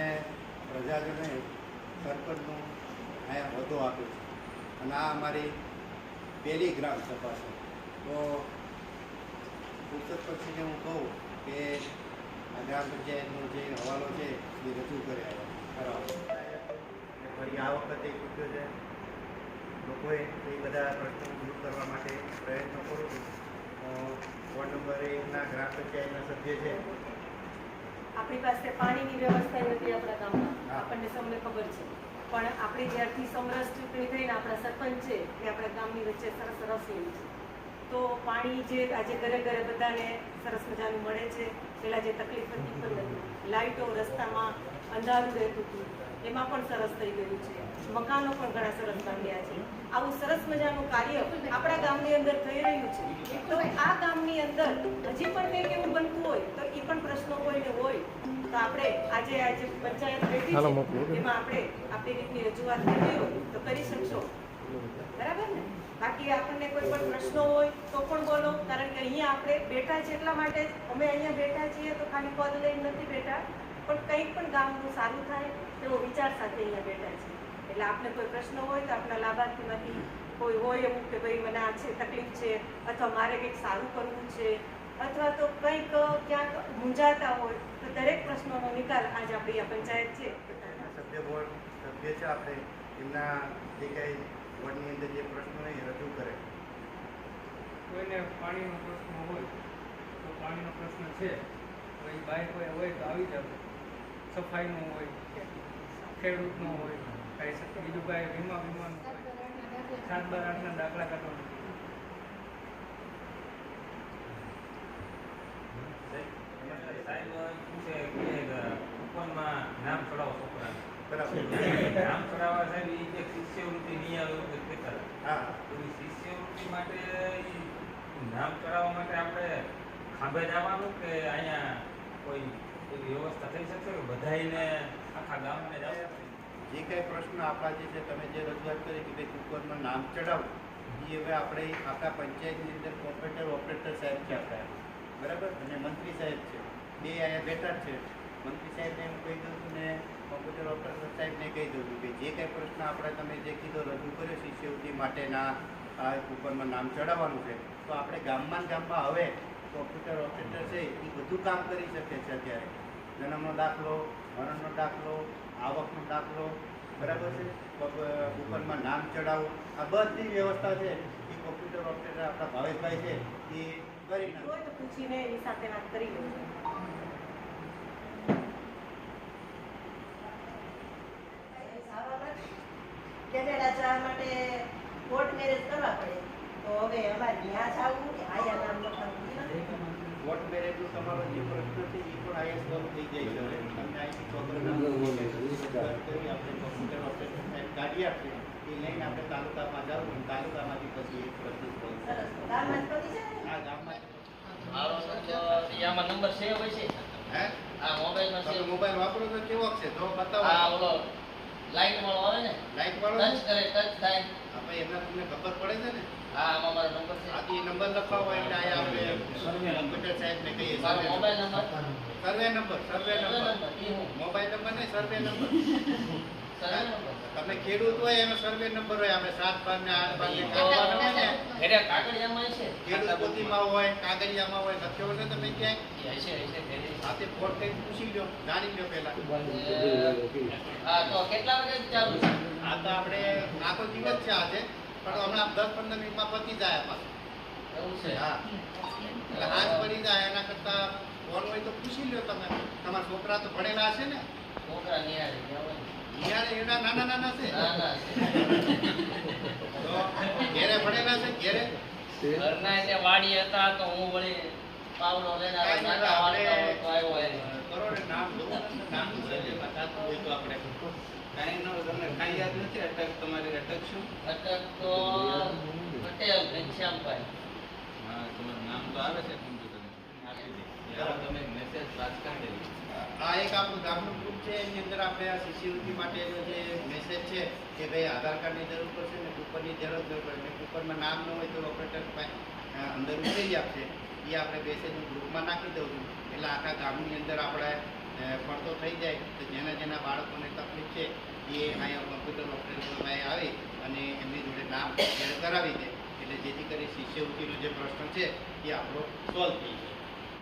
અને પ્રજાજનોએ સરપંચનું અહીંયા હોદ્દો આપ્યું છે. અને આ અમારી પહેલી ગ્રામ સભા છે. તો પુસ્તક પક્ષીને હું કહું કે આ ગ્રામ પંચાયતનો જે હવાલો છે, એ રજૂ કર્યા કરાવો ફરી આ વખતે ચૂક્યો છે, લોકોએ એ બધા પ્રશ્નો દૂર કરવા માટે પ્રયત્નો કરું છું. વોર્ડ નંબર એકના ગ્રામ પંચાયતના સભ્ય છે આપણી પાસે પાણીની વ્યવસ્થા નથી આપણા ગામમાં. આપણને સૌને ખબર છે. પણ આપણે જ્યારથી સમરસ ચૂંટણી થઈને આપણા સરપંચ છે એ આપણા ગામની વચ્ચે સરસ રસોઈ છે. તો પાણી જે આજે ઘરે ઘરે બધાને સરસ મજાનું મળે છે. પહેલાં જે તકલીફ હતી પણ નથી લાઇટો રસ્તામાં અંધારું રહેતું હતું. એમાં પણ સરસ થઈ ગયું છે. મકાનો પણ ઘણા સરસ બાંધ્યા છે. આવું સરસ મજાનું કાર્ય આપણા ગામની અંદર થઈ રહ્યું છે. તો આ ગામની અંદર હજી પણ કંઈક એવું બનતું હોય તો એ પણ પ્રશ્નો કોઈને હોય તો આપણે આજે આજે પંચાયત બેઠી છે એમાં આપણે આપણી રીતની રજૂઆત કરવી હોય તો કરી શકશો? બાકી આપણને કોઈ પણ પ્રશ્નો હોય તો પણ બોલો, કારણ કે અહીંયા આપણે બેઠા છે એટલા માટે અમે અહીંયા બેઠા છીએ તો ખાલી પદ લઈને નથી બેઠા. પણ કંઈક પણ ગામનું સારું થાય તેવો વિચાર સાથે અહીંયા બેઠા છે એટલે આપને કોઈ પ્રશ્ન હોય તો આપણા લાભાર્થીમાંથી કોઈ હોય એવું કે ભાઈ મને આ છે, તકલીફ છે, અથવા મારે કંઈક સારું કરવું છે, અથવા તો કંઈક ક્યાંક મૂંઝાતા હોય, તો દરેક પ્રશ્નોનો નિકાલ આજ આપણી આ પંચાયત છે. સભ્ય બોર્ડ સભ્ય છે આપણે. એમના જે કંઈ બોર્ડની અંદર જે પ્રશ્નો એ રજૂ કરે. કોઈને પાણીનો પ્રશ્ન હોય તો પાણીનો પ્રશ્ન છે. તો એ બાઈક હોય હોય તો આવી જાવ. સફાઈનો હોય ખેડૂતનો હોય કાંઈ બીજું કાંઈ વીમા વીમાનું હોય સાત બાર આઠના દાખલા કાઢવાનું સાહેબ પૂછે કે કૂપનમાં નામ ચડાવો છોકરા બરાબર. નામ ચડાવવા સાહેબ એ જે શિષ્યવૃત્તિ નહીં આવે એવું કહેતા હા. શિષ્યવૃત્તિ માટે નામ ચડાવવા માટે આપણે ખાંભે જવાનું કે અહીંયા કોઈ એવી વ્યવસ્થા થઈ શકશે કે બધાને આખા ગામને જ જે કંઈ પ્રશ્ન આપણા જે છે તમે જે રજૂઆત કરી કે ભાઈ કુકરમાં નામ ચડાવવું એ હવે આપણે આખા પંચાયતની અંદર કોમ્પ્યુટર ઓપરેટર સાહેબ છે આપણા. બરાબર? અને મંત્રી સાહેબ છે. બે અહીંયા બેઠા છે. મંત્રી સાહેબને હું કહી દઉં ને કોમ્પ્યુટર કહી દઉં છું કે જે કંઈ પ્રશ્ન આપણે તમે જે કીધો રજૂ કર્યો શિષ્યવૃત્તિ માટેના કુકરમાં નામ ચડાવવાનું છે. તો આપણે ગામમાં ગામમાં હવે કોમ્પ્યુટર ઓપરેટર છે એ બધું કામ કરી શકે છે અત્યારે. જન્મનો દાખલો, મરણનો દાખલો, આવકનો દાખલો, બરાબર છે? કોપ- કૂપનમાં નામ ચડાવવું આ બધી વ્યવસ્થા છે એ કોમ્પ્યુટર ઓપરેટર આપણા ભાવેશભાઈ છે એ કરી પૂછીને એની સાથે વાત કરી લેજો કેનેડા જવા માટે કોર્ટ મેરેજ કરવા પડે. તો હવે અમારે ત્યાં જવું કે આયા નામ લખવાનું વોટ મેરેજનું તમારો જે પ્રશ્ન છે એ પણ આયા સોલ્વ થઈ જાય છે. હવે તમને અહીંથી છોકરાના કરી આપણે કોમ્પ્યુટર સાહેબ કાઢી આપશે એ લઈને આપણે તાલુકામાં જાવ તાલુકામાંથી પછી એક પ્રશ્ન સોલ્વ? આ ગામમાં મારો આમાં નંબર સેવ હોય છે? હે? આ મોબાઈલમાં માં સેવ. મોબાઈલ વાપરો તો કેવો છે તો આ બતાવો ઓલો લાઈટ વાળો આવે ને? લાઈટ વાળો ટચ કરે ટચ થાય. હા ભાઈ એમના તમને ખબર પડે છે ને? હા આમાં મારો નંબર છે. આથી નંબર લખાવો એટલે અહીંયા આપણે કોમ્પ્યુટર સાહેબને કહીએ. મારો mobile number survey number survey survey number number ઈ હું. મોબાઈલ નંબર નહીં સર્વે નંબર તમે ખેડૂત હોય એનો સર્વે નંબર હોય આપણે સાત બાર ને આઠ બાર ને? ને કાગળિયામાં છે ખેડૂત પોતીમાં હોય કાગળિયામાં હોય લખ્યો હશે તમે ક્યાંય. સાથે ફોન કરી પૂછી લો જાણી લો પહેલા. હા તો કેટલા વાગે ચાલુ છે? આ તો આપણે આખો દિવસ છે આજે પણ હમણાં દસ પંદર મિનિટમાં પતી જાય પાછું. એવું છે? હા. એટલે હાથ પડી જાય એના કરતા ફોન હોય તો પૂછી લો તમે. તમારા છોકરા તો ભણેલા હશે ને. છોકરા નિહાળે હોય એના નાના નાના છે. ઘેરે ભણેલા છે ઘેરે. ઘરના એટલે વાડી હતા તો હું વળી પાવડો લઈને આવ્યો નામ નામ થતું હોય આપણે કાંઈ જે મેસેજ છે ભાઈ આધાર કાર્ડની જરૂર પડશે ને કૂપનની જરૂર ન પડે ને કૂપનમાં નામ ન હોય તો ઓપરેટર અંદર ઉતરી આપશે. એ આપણે મેસેજ હું ગ્રુપમાં નાખી દઉં છું. એટલે આખા ગામની અંદર આપણે પડતો થઈ જાય તો જેના જેના બાળકોને તકલીફ છે, એ અહીંયા કમ્પ્યુટર ઓપરેટરમાં આવી અને એમની જોડે નામ કરાવી દે. એટલે જેથી કરી શિષ્યવૃત્તિનો જે પ્રશ્ન છે, એ આપણો સોલ્વ થઈ જાય.